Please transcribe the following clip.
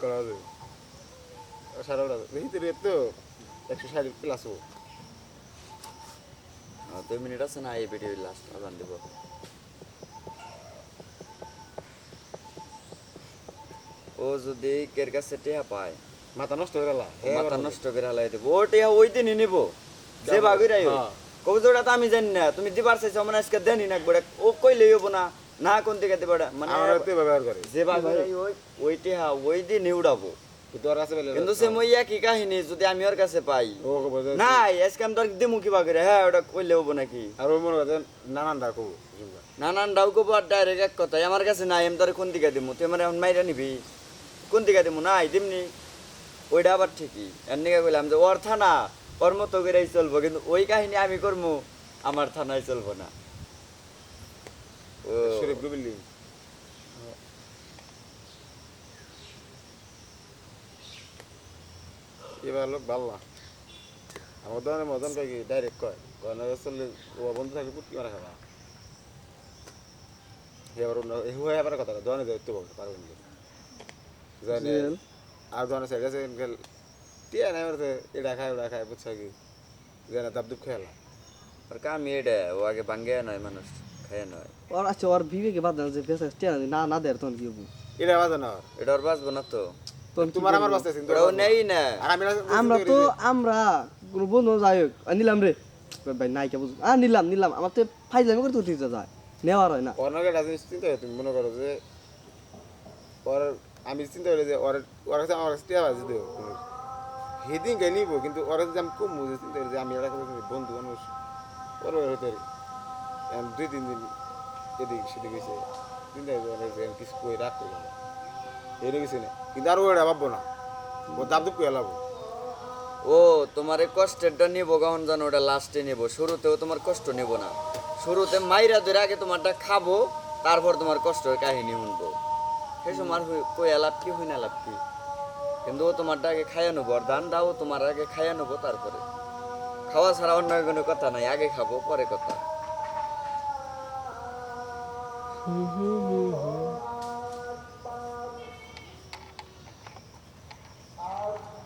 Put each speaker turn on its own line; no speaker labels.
করা যাবে সাড়ে ওটা দেখি রেট তো একশো ষাট প্লাস ও
দুই মিনিট আছে না এই ভিডিও লাস্ট দিব ও যদি কের কাছে টিয়া পায়
মাথা নষ্ট গেল
মাথা নষ্ট করে হালাই দেবো ও টিয়া ওই দিনই নিব যে ভাবিরাই। কবুতরটা তো আমি জানি না তুমি দিবার চাইছো মানে আজকে দেনি না একবার ও কইলেই হব না না কোন দিকে দিবা মানে
আমরা তো ব্যবহার করে।
যে ভাবিরাই ওই ওই টিয়া ওই দিন উড়াবো
কিন্তু
সে মই একই কাহিনী যদি আমি ওর কাছে পাই। না আমি তোর দিমু কিবা করে। হ্যাঁ ওটা কইলে হব নাকি?
আর ও মনে করে নানান ডাকো
নানান ডাউকো আর ডাইরেক্ট এক কথাই আমার কাছে নাই আমি তোর কোন দিকে দিমু? তুই আমার এখন মাইরা নিবি? কোন দিকে দিমু? নাই দিমনি। ওইটা আবার ঠিকই। এমনি কইলাম যে ওর থানা ওর মতো করেই চলবো কিন্তু ওই কাহিনী আমি করব আমার থানায় চলবো না।
শরীফ এবার লোক ভালো না আমার দোকানে মদন কয় কি ডাইরেক্ট কয়। কয় না চললে ও বন্ধু থাকে পুটকি মারা খাবা। এবার হয়ে আবার কথা দোকানে যাইতে বলতে পারবেন জানে আর দোকানে সাইড আছে গেল টিয়া নাই আমার এটা খায় ওটা খায় বুঝছ কি? জানে দাব দুপ খেলা।
ওর কাম এটা ও আগে ভাঙ্গে নয় মানুষ। খায় নয়।
ওর আচ্ছা ওর বিবেকে বাদ দেন যে বেসা স্টেন না না দেয় তখন কি হব?
এটা বাজে না।
এটা ওর বাঁচবো না তো।
তোমার আমার
করব?
চিন্তা
ওরাও নেই না।
আমি
আমরা তো আমরা কোনো বন্ধু যাই হোক নিলাম রে। ভাই নাই কে নিলাম নিলাম। আমার তো ফাইজলামি করে তো যায় নেওয়ার হয় না।
অনেকে রাজনীতি চিন্তা করে তুমি মনে করো যে ওর আমি চিন্তা করি যে ওর ওর কাছে আমার কাছে টিয়া বাজি দেবো সেদিন নিব কিন্তু ওরা যদি আমি কম বুঝে চিন্তা করি যে আমি এটা বন্ধু মানুষ ওর হতে দুই তিন দিন এদিক সেদিক গেছে। করি ওরা যে আমি কিছু কই রাখ করব এনে কিছু না। কিন্তু আর ওটা ভাববো না। ও দাব দুপ করে লাভ
ও, তোমার এই কষ্টেরটা নিব কখন জানো? ওটা লাস্টে নিব। শুরুতেও তোমার কষ্ট নেব না। শুরুতে মাইরা ধরে আগে তোমারটা খাব, তারপর তোমার কষ্টের কাহিনী শুনব। সেই সময় কই লাভ কি, হই না লাভ কি? কিন্তু ও তোমারটা আগে খাইয়া নেব, আর দান দাও তোমার আগে খাইয়া নেব তারপরে। খাওয়া ছাড়া অন্য কোনো কথা নাই, আগে খাব, পরে কথা।
嗯哼嗯哼。